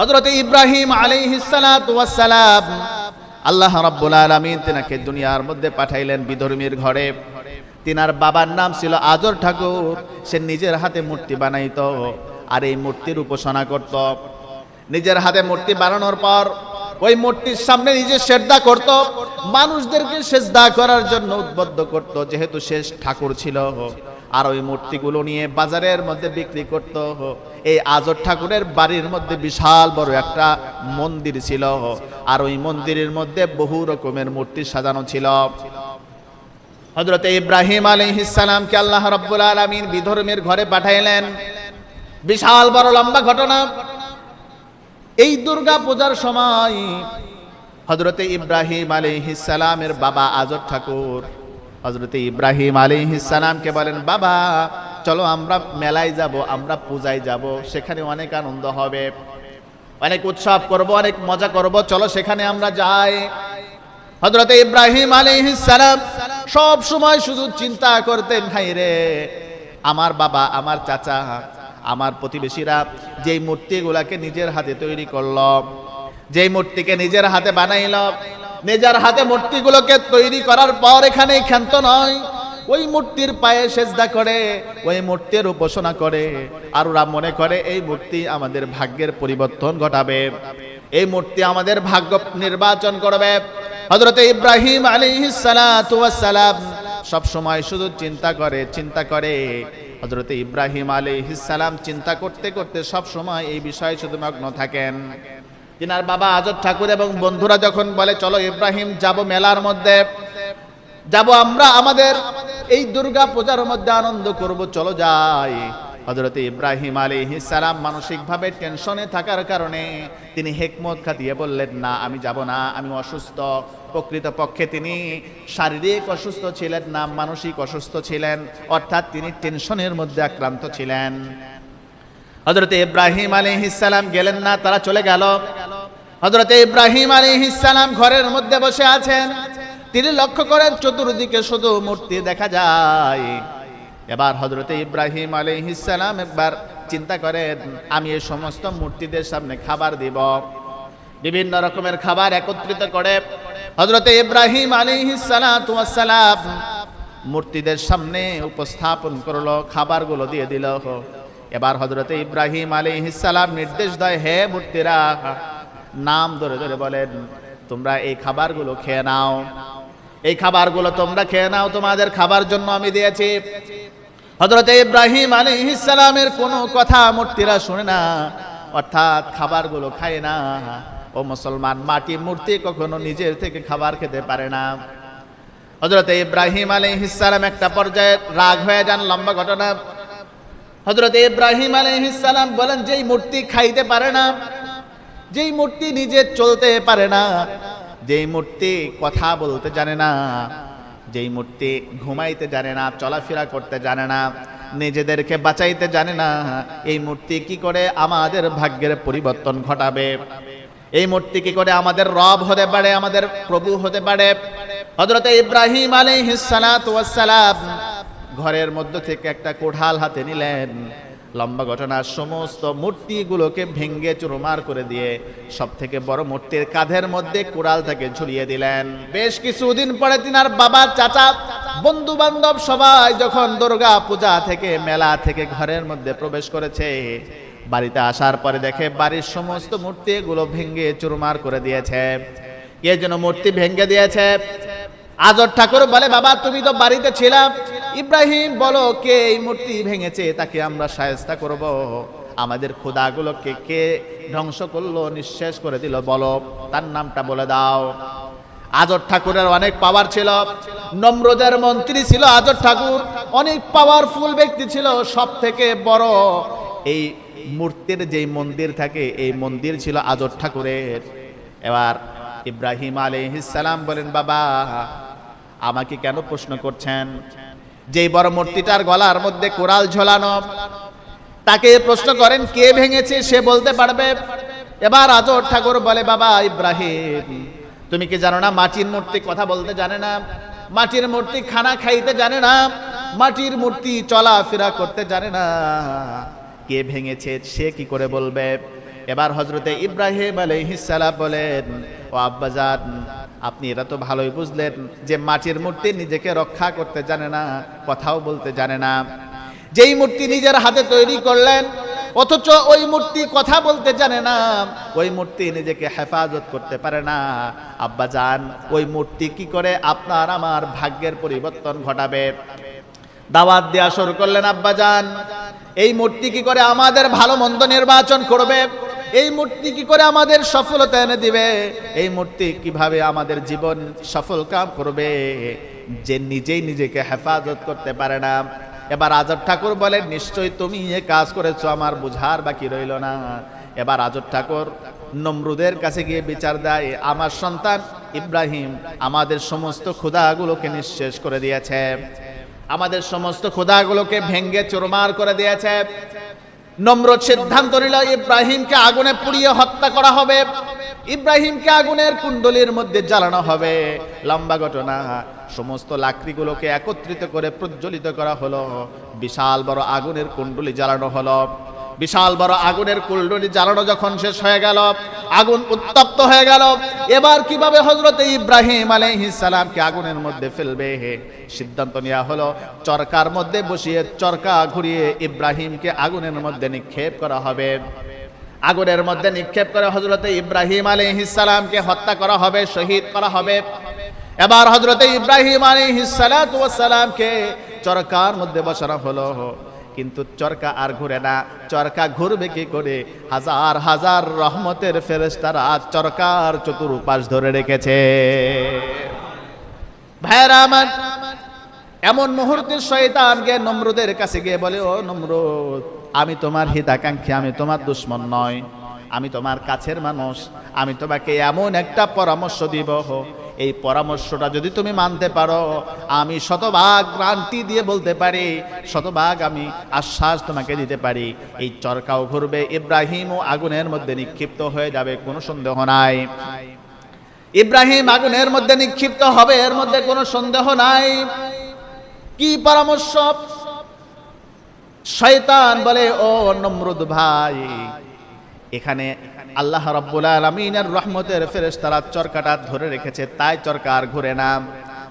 হজরত ইব্রাহিম আলাইহিসালাম আল্লাহ রাব্বুল আলামিন তিনাকে দুনিয়ার মধ্যে পাঠাইলেন বিধর্মীর ঘরে। তিনার বাবার নাম ছিল আজর ঠাকুর। সে নিজের হাতে মূর্তি বানাইতো আর এই মূর্তির উপাসনা করত। নিজের হাতে মূর্তি বানানোর পর ওই মূর্তির সামনে নিজে সেজদা করত। মানুষদেরকে সেজদা করার জন্য উদ্বুদ্ধ করত, যেহেতু শেষ ঠাকুর ছিল। আর ওই মূর্তিগুলো নিয়ে বাজারের মধ্যে বিক্রি করত। এই আজর ঠাকুরের বাড়ির মধ্যে বিশাল বড় একটা মন্দির ছিল। আর ওই মন্দিরের মধ্যে বহু রকমের মূর্তি সাজানো ছিল। হজরত ইব্রাহিম আলাইহিসসালামকে আল্লাহ রাব্বুল আলামিন বিধর্মের ঘরে পাঠাইলেন। বিশাল বড় লম্বা ঘটনা। এই দুর্গা পূজার সময় হজরতে ইব্রাহিম আলাইহিসসালামের বাবা আজর ঠাকুর হজরতে ইব্রাহিম আলাইহিসসালামকে বলেন, বাবা, চলো আমরা মেলায় যাব, আমরা পূজায় যাব, সেখানে অনেক আনন্দ হবে। অনেক উৎসব করব, অনেক মজা করব, চলো সেখানে আমরা যাই। হজরতে ইব্রাহিম আলাইহিসসালাম সব সময় শুধু চিন্তা করতেন ভাই রে, আমার বাবা, আমার চাচা, আমার প্রতিবেশীরা যেই মূর্তিগুলাকে নিজের হাতে তৈরি করল, যেই মূর্তিকে নিজের হাতে বানাইল নিজের হাতে মূর্তিগুলোকে তৈরি করার পর এখানে ক্ষান্ত নয়। ওই মূর্তির পায়ে সেজদা করে, ওই মূর্তির উপাসনা করে। আর ওরা মনে করে, এই মূর্তি আমাদের ভাগ্যের পরিবর্তন ঘটাবে। এই মূর্তি আমাদের ভাগ্য নির্বাচন করবে। হজরতে ইব্রাহিম আলাইহিসসালাম সব সময় শুধু চিন্তা করে চিন্তা করে। হজরতে ইব্রাহিম আলাইহিসসালাম চিন্তা করতে করতে সব সময় এই বিষয়ে শুধু মগ্ন থাকেন। তিনার বাবা আজর ঠাকুর এবং বন্ধুরা যখন বলে, চলো ইব্রাহিম, যাব মেলার মধ্যে। যাব আমরা আমাদের এই দুর্গা পূজার মধ্যে আনন্দ করব। চলো যাই। হজরতে ইব্রাহিম আলী সালাম মানসিকভাবে টেনশনে থাকার কারণে তিনি হেকমত খাতিয়ে বললেন, না, আমি যাব না, আমি অসুস্থ। প্রকৃতপক্ষে তিনি শারীরিক অসুস্থ ছিলেন না, মানসিক অসুস্থ ছিলেন, অর্থাৎ তিনি টেনশনের মধ্যে আক্রান্ত ছিলেন। হজরতে ইব্রাহিম আলী সালাম গেলেন না, তারা চলে গেল। হজরতে ইব্রাহিম আলী সালাম ঘরের মধ্যে বসে আছেন। তিনি লক্ষ্য করেন চতুর্দিকে শুধু মূর্তি দেখা যায়। এবার হজরতে ইব্রাহিম আলাইহিসসালাম একবার চিন্তা করেন, আমি এই সমস্ত মূর্তিদের সামনে খাবার দিব। বিভিন্ন রকমের খাবার একত্রিত করে হজরতে ইব্রাহিম আলাইহিসসালাম মূর্তিদের সামনে উপস্থাপন করল, খাবারগুলো দিয়ে দিল। এবার হজরতে ইব্রাহিম আলাইহিসসালাম নির্দেশ দেয়, হে মূর্তিরা নাম ধরে ধরে বলেন, তোমরা এই খাবারগুলো খেয়ে নাও। এই খাবারগুলো তোমরা খেয়ে নাও, তোমাদের খাবার জন্য আমি দিয়েছি। হজরতে ইব্রাহিম আলী ইসালামের কোনো কথা মূর্তিরা শুনে না, অর্থাৎ খাবারগুলো খায় না। ও মুসলমান, মাটি মূর্তি কখনো নিজের থেকে খাবার খেতে পারে না। হজরতে ইব্রাহিম আলী ইসালাম একটা পর্যায়ে রাগ হয়ে যান, লম্বা ঘটনা। হজরতে ইব্রাহিম আলী ইসালাম বলেন, যেই মূর্তি খাইতে পারে না যেই মূর্তি নিজে চলতে পারে না, যেই মূর্তি কথা বলতে জানে না, যেই মূর্তি ঘুমাইতে জানে না, চলাফেরা করতে জানে না, নিজেদেরকে বাঁচাইতে জানে না, এই মূর্তি কি করে আমাদের ভাগ্যের পরিবর্তন ঘটাবে? এই মূর্তি কি করে আমাদের রব হতে পারে, আমাদের প্রভু হতে পারে? হজরতে ইব্রাহিম আলী হিসালাম ঘরের মধ্য থেকে একটা কোঠাল হাতে নিলেন। লম্বা ঘটনা সমস্ত মূর্তিগুলোকে ভেঙ্গে চুরমার করে দিয়ে সব থেকে বড় মূর্তির কাঁধের মধ্যে কোড়াল থেকে ঝুলিয়ে দিলেন। বেশ কিছুদিন পরে তিনার বাবা, চাচা বন্ধু বান্ধব সবাই যখন দুর্গা পূজা থেকে, মেলা থেকে ঘরের মধ্যে প্রবেশ করেছে, বাড়িতে আসার পরে দেখে বাড়ির সমস্ত মূর্তিগুলো ভেঙ্গে চুরমার করে দিয়েছে। কে যেন মূর্তি ভেঙ্গে দিয়েছে। আজর ঠাকুর বলে, বাবা, তুমি তো বাড়িতে ছিলাম ইব্রাহিম, বলো, কে এই মূর্তি ভেঙেছে? তাকে আমরা সায়স্তা করব। আমাদের খোদাগুলোকে কে ধ্বংস করল, নিঃশেষ করে দিল? বলো, তার নামটা বলে দাও। আজর ঠাকুরের অনেক পাওয়ার ছিল। নম্রদের মন্ত্রী ছিল আজর ঠাকুর। অনেক পাওয়ারফুল ব্যক্তি ছিল। সব থেকে বড় এই মূর্তির যেই মন্দির থাকে, এই মন্দির ছিল আজর ঠাকুরের। এবার ইব্রাহিম আলাইহিসসালাম বলেন, বাবা আমাকে কেন প্রশ্ন করছেন? যেই বড় মূর্তিটার গলার মধ্যে কোরাল ঝোলানো, তাকে প্রশ্ন করেন, কে ভেঙেছে? সে বলতে পারবে। এবার আজর ঠাকুর বলে, বাবা ইব্রাহিম, তুমি কি জানো না, মাটির মূর্তি কথা বলতে জানে না, মাটির মূর্তি খানা খাইতে জানে না, মাটির মূর্তি চলাফেরা করতে জানে না। কে ভেঙেছে, সে কি করে বলবে? এবার হজরতে ইব্রাহিম আলাইহিসালাম বলেন, ও আব্বাজান, আপনি এটা তো ভালোই বুঝলেন যে মাটির মূর্তি নিজেকে রক্ষা করতে জানে না, কথাও বলতে জানে না। যেই মূর্তি নিজের হাতে তৈরি করলেন, অথচ ওই মূর্তি কথা বলতে জানে না, ওই মূর্তি নিজেকে হেফাজত করতে পারে না। আব্বা যান ওই মূর্তি কি করে আপনার আমার ভাগ্যের পরিবর্তন ঘটাবে? দাওয়াত দেওয়া শুরু করলেন আব্বা যান এই মূর্তি কি করে আমাদের ভালো মন্দ নির্বাচন করবে? এই মূর্তি কি করে আমাদের সফলতা এনে দিবে? এই মূর্তি কীভাবে আমাদের জীবন সফল কাম করবে? যে নিজেই নিজেকে হেফাজত করতে পারে না। এবার আজব ঠাকুর বলেন নিশ্চয়ই তুমি এ কাজ করেছ, আমার বুঝার বাকি রইল না। এবার আজব ঠাকুর নমরুদের কাছে গিয়ে বিচার দেয়, আমার সন্তান ইব্রাহিম আমাদের সমস্ত ক্ষুধাগুলোকে নিঃশেষ করে দিয়েছে। আমাদের সমস্ত ক্ষুধাগুলোকে ভেঙ্গে চুরমার করে দিয়েছে। নম্রত সিদ্ধান্ত নিল, ইব্রাহিমকে আগুনে পুড়িয়ে হত্যা করা হবে। ইব্রাহিমকে আগুনের কুণ্ডলির মধ্যে জ্বালানো হবে। লম্বা ঘটনা, সমস্ত লাকড়িগুলোকে একত্রিত করে প্রজ্বলিত করা হলো। বিশাল বড় আগুনের কুণ্ডলি জ্বালানো হলো। বিশাল বড় আগুনের কুণ্ডলি জ্বালানো যখন শেষ হয়ে গেল, আগুন উত্তপ্ত হয়ে গেল, এবার কীভাবে হজরতে ইব্রাহিম আলাইহিস সালামকে আগুনের মধ্যে ফেলবে? সিদ্ধান্ত নেওয়া হলো, চরকার মধ্যে বসিয়ে চরকা ঘুরিয়ে ইব্রাহিমকে আগুনের মধ্যে নিক্ষেপ করা হবে। আগুনের মধ্যে নিক্ষেপ করে হজরতে ইব্রাহিম আলাইহিস সালামকে হত্যা করা হবে, শহীদ করা হবে। এবার হজরতে ইব্রাহিম আলাইহিস সালাতু ওয়াস সালামকে চরকার মধ্যে বসানো হলো। কিন্তু চরকা আর ঘুরে না। চরকা ঘুরবে কি করে? হাজার হাজার রহমতের ফেরেশতারা চরকার চতুর্পাশ ধরে রেখেছে। ভাইরা আমার, এমন মুহূর্তে শয়তান গিয়ে নমরুদের কাছে গিয়ে বলে, ও নমরুদ, আমি তোমার হিতাকাঙ্ক্ষী, আমি তোমার দুশ্মন নয় আমি তোমার কাছের মানুষ। আমি তোমাকে এমন একটা পরামর্শ দিব এই পরামর্শটা যদি তুমি মানতে পারো, আমি শতভাগ গ্রান্তি দিয়ে বলতে পারি, শতভাগ আমি আশ্বাস তোমাকে দিতে পারি। এই চরকাও ঘুরবে, ইব্রাহিমও আগুনের মধ্যে নিক্ষিপ্ত হয়ে যাবে, কোনো সন্দেহ নাই। ইব্রাহিম আগুনের মধ্যে নিক্ষিপ্ত হবে, এর মধ্যে কোনো সন্দেহ নাই। কি পরামর্শ? শয়তান বলে, ও নমরুদ ভাই, এখানে আল্লাহ রাব্বুল আলামিনের রহমতের ফেরেশতারা চরকাটা ধরে রেখেছে, তাই চরকার ঘুরে না।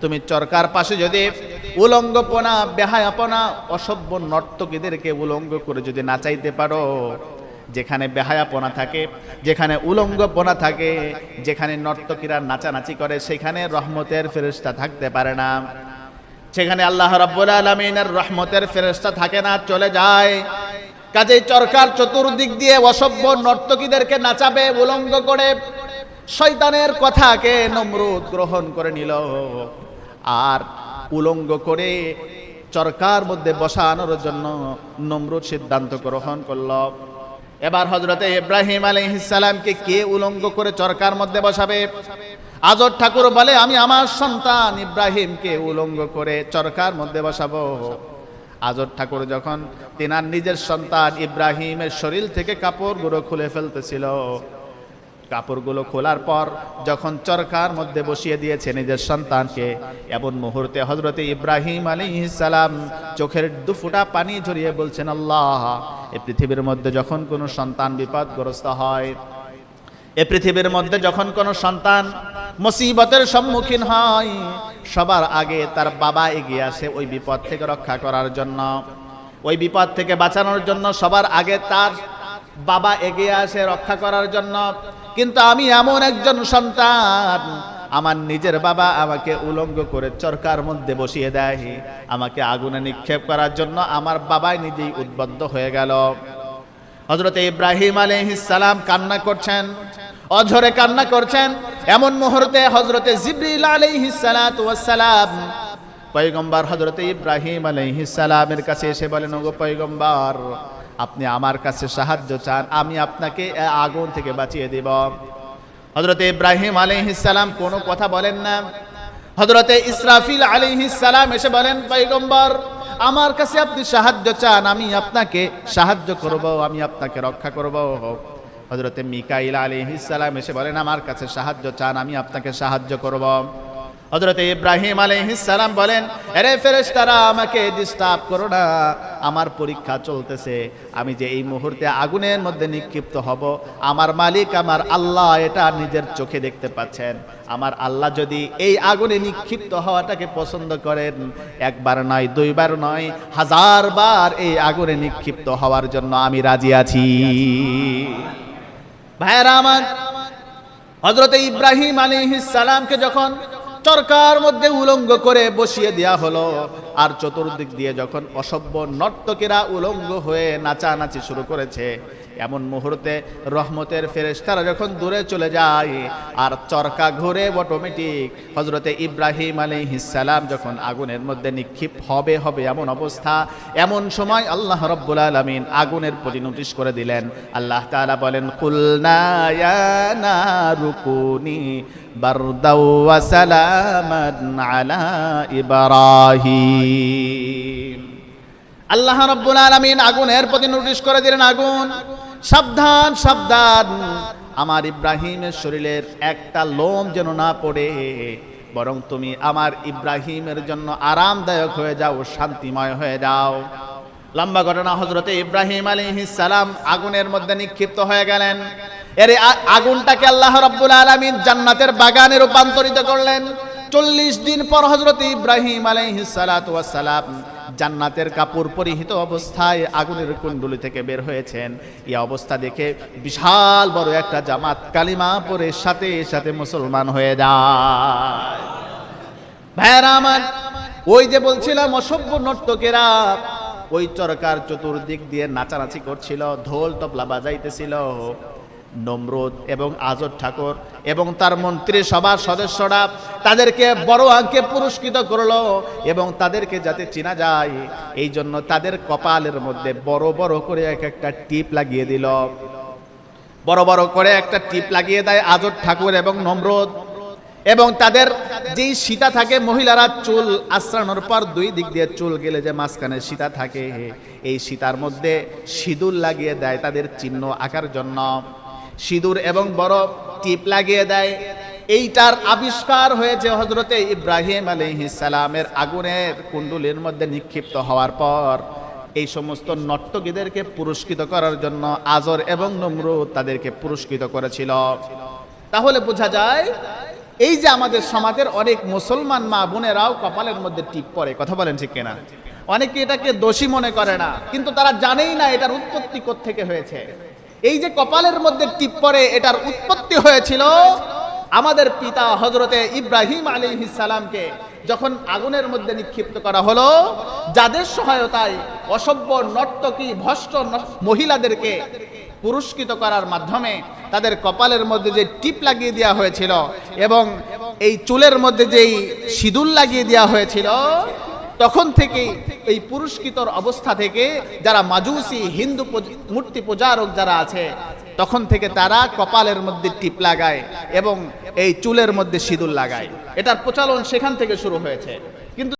তুমি চরকার পাশে যদি উলঙ্গপনা, বেহায়াপনা, অসভ্য নর্তকীদেরকে উলঙ্গ করে যদি নাচাইতে পারো, যেখানে বেহায়াপনা থাকে, যেখানে উলঙ্গপনা থাকে, যেখানে নর্তকীরা নাচানাচি করে, সেখানে রহমতের ফেরেশতা থাকতে পারে না। সেখানে আল্লাহ রাব্বুল আলামিনের রহমতের ফেরেশতা থাকে না, চলে যায়। কাজেই চরকার চতুর্দিক দিয়ে অসভ্য নর্তকীদেরকে নাচাবে, উলঙ্গ করে। শয়তানের কথাকে নমরুদ গ্রহণ করে নিল। আর উলঙ্গ করে চরকার মধ্যে বসানোর জন্য নমরুদ সিদ্ধান্ত গ্রহণ করল। এবার হজরতে ইব্রাহিম আলাইহিসসালামকে কে উলঙ্গ করে চরকার মধ্যে বসাবে? আজর ঠাকুর বলে, আমি আমার সন্তান ইব্রাহিমকে উলঙ্গ করে চরকার মধ্যে বসাবো। আজর ঠাকুর যখন তিনার নিজের সন্তান ইব্রাহিমের শরীর থেকে কাপড়গুলো খুলে ফেলতেছিল। কাপড়গুলো খোলার পর যখন চরকার মধ্যে বসিয়ে দিয়েছে নিজের সন্তানকে, এমন মুহূর্তে হজরতে ইব্রাহিম আলী সালাম চোখের দুফুটা পানি ঝরিয়ে বলছেন, আল্লাহ এই পৃথিবীর মধ্যে যখন কোনো সন্তান বিপদগ্রস্ত হয় এ পৃথিবীর মধ্যে যখন কোনো সন্তান মুসিবতের সম্মুখীন হয়, সবার আগে তার বাবা এগিয়ে আসে ওই বিপদ থেকে রক্ষা করার জন্য। ওই বিপদ থেকে বাঁচানোর জন্য সবার আগে তার বাবা এগিয়ে আসে রক্ষা করার জন্য। কিন্তু আমি এমন একজন সন্তান, আমার নিজের বাবা আমাকে উলঙ্গ করে চরকার মধ্যে বসিয়ে দেয়। আমাকে আগুনে নিক্ষেপ করার জন্য আমার বাবাই নিজেই উদ্বদ্ধ হয়ে গেল। হজরত ইব্রাহিম সালাম কান্না করছেন। অঝরে কান্না করছেন। এমন মুহূর্তে হজরতে জিব্রিল সালাম পয়গম্বর হজরতে ইব্রাহিম সালামের কাছে এসে বলেন, ওগো পয়গম্বর, আপনি আমার কাছে সাহায্য চান, আমি আপনাকে আগুন থেকে বাঁচিয়ে দেব। হজরতে ইব্রাহিম সালাম কোনো কথা বলেন না। হজরতে ইসরাফিল সালাম এসে বলেন, পয়গম্বর, আমার কাছে আপনি সাহায্য চান, আমি আপনাকে সাহায্য করব, আমি আপনাকে রক্ষা করব। হজরতে মিকাইল আলী ইসালাম এসে বলেন, আমার কাছে সাহায্য চান, আমি আপনাকে সাহায্য করব। হজরতে ইব্রাহিম আলী ইসালাম বলেন, আরে ফেরেশতারা, আমাকে ডিস্টার্ব করো না। আমার পরীক্ষা চলতেছে। আমি যে এই মুহূর্তে আগুনের মধ্যে নিক্ষিপ্ত হব, আমার মালিক আমার আল্লাহ এটা নিজের চোখে দেখতে পাচ্ছেন। আমার আল্লাহ যদি এই আগুনে নিক্ষিপ্ত হওয়াটাকে পছন্দ করেন, একবার নয়, দুইবার নয়, হাজার বার এই আগুনে নিক্ষিপ্ত হওয়ার জন্য আমি রাজি আছি। ভাইয়েরা আমার হজরতে ইব্রাহিম আলী সালামকে যখন চরকার মধ্যে উলঙ্গ করে বসিয়ে দেয়া হলো আর চতুর্দিক দিয়ে যখন অসভ্য নর্তকেরা উলঙ্গ হয়ে নাচানাচি শুরু করেছে, এমন মুহূর্তে রহমতের ফেরেশতারা যখন দূরে চলে যায়, আর চরকা ঘুরে অটোমেটিক হজরতে ইব্রাহিম আলী সালাম যখন আগুনের মধ্যে নিক্ষিপ হবে হবে এমন অবস্থা, এমন সময় আল্লাহ রব্বুল আলমিন আগুনের প্রতি নোটিশ করে দিলেন। আল্লাহ তাআলা বলেন, কুলনা ইয়া নারুকুনি বারদাও আলা ইব্রাহিম। আল্লাহ রব্বুল আলামিন আগুনের প্রতি নোটিশ করে দিলেন, আগুন। সাবধান সাবধান। আমার ইব্রাহিমের শরীরের একটা লোম যেন না পড়ে, বরং তুমি আমার ইব্রাহিমের জন্য আরামদায়ক হয়ে যাও, শান্তিময় হয়ে যাও। লম্বা ঘটনা হজরতে ইব্রাহিম আলী সালাম আগুনের মধ্যে নিক্ষিপ্ত হয়ে গেলেন। এর আগুনটাকে আল্লাহ রব্বুল আলমিন জান্নাতের বাগানে রূপান্তরিত করলেন। চল্লিশ দিন পর হজরত ইব্রাহিম আলাইহিসালাম জান্নাতের কাপড় পরিহিত অবস্থায় আগুনের কুণ্ডলি থেকে বের হয়েছেন। এই অবস্থা দেখে বিশাল বড় একটা জামাত কালিমা পরে সাথে সাথে মুসলমান হয়ে যায়। আমার, ওই যে বলছিলাম অসভ্য নর্তকেরা, ওই চরকার চতুর্দিক দিয়ে নাচানাচি করছিল, ঢোল তবলা বাজাইতেছিল। নমরুদ এবং আজর ঠাকুর এবং তার মন্ত্রী সভার সদস্যরা তাদেরকে বড় আঙ্কে পুরস্কৃত করল এবং তাদেরকে যাতে চেনা যায়, এই জন্য তাদের কপালের মধ্যে বড় বড় করে এক একটা টিপ লাগিয়ে দিল। বড় বড় করে একটা টিপ লাগিয়ে দেয় আজর ঠাকুর এবং নমরুদ এবং তাদের যেই সীতা থাকে মহিলারা চুল আশ্রানোর পর দুই দিক দিয়ে চুল গেলে যে মাঝখানে সীতা থাকে, এই সীতার মধ্যে সিঁদুর লাগিয়ে দেয় তাদের চিহ্ন আঁকার জন্য। সিঁদুর এবং বরফ টিপ লাগিয়ে দেয়। এইটার আবিষ্কার হয়েছে হজরতে ইব্রাহিম সালামের আগুনের কুণ্ডুলির মধ্যে নিক্ষিপ্ত হওয়ার পর। এই সমস্ত নর্তকীদেরকে পুরস্কৃত করার জন্য আজর এবং নমরুদ তাদেরকে পুরস্কৃত করেছিল। তাহলে বোঝা যায়, এই যে আমাদের সমাজের অনেক মুসলমান মা বোনেরাও কপালের মধ্যে টিপ পরে, কথা বলেন ঠিক কিনা? অনেকে এটাকে দোষী মনে করে না, কিন্তু তারা জানেই না এটার উৎপত্তি থেকে হয়েছে। এই যে কপালের মধ্যে টিপ পরে এটার উৎপত্তি হয়েছিল আমাদের পিতা হজরতে ইব্রাহিম আলী সালামকে। যখন আগুনের মধ্যে নিক্ষিপ্ত করা হলো, যাদের সহায়তায় অসভ্য, নর্তকী ভ্রষ্ট ন- মহিলাদেরকে পুরস্কৃত করার মাধ্যমে তাদের কপালের মধ্যে যে টিপ লাগিয়ে দেওয়া হয়েছিল এবং এই চুলের মধ্যে যেই সিঁদুর লাগিয়ে দেওয়া হয়েছিল তখন থেকে এই পুরস্কৃতর অবস্থা থেকে যারা মাজুসি, হিন্দু মূর্তি পূজারক যারা আছে, তখন থেকে তারা কপালের মধ্যে টিপ লাগায় এবং এই চুলের মধ্যে সিঁদুর লাগায়। এটার প্রচলন সেখান থেকে শুরু হয়েছে।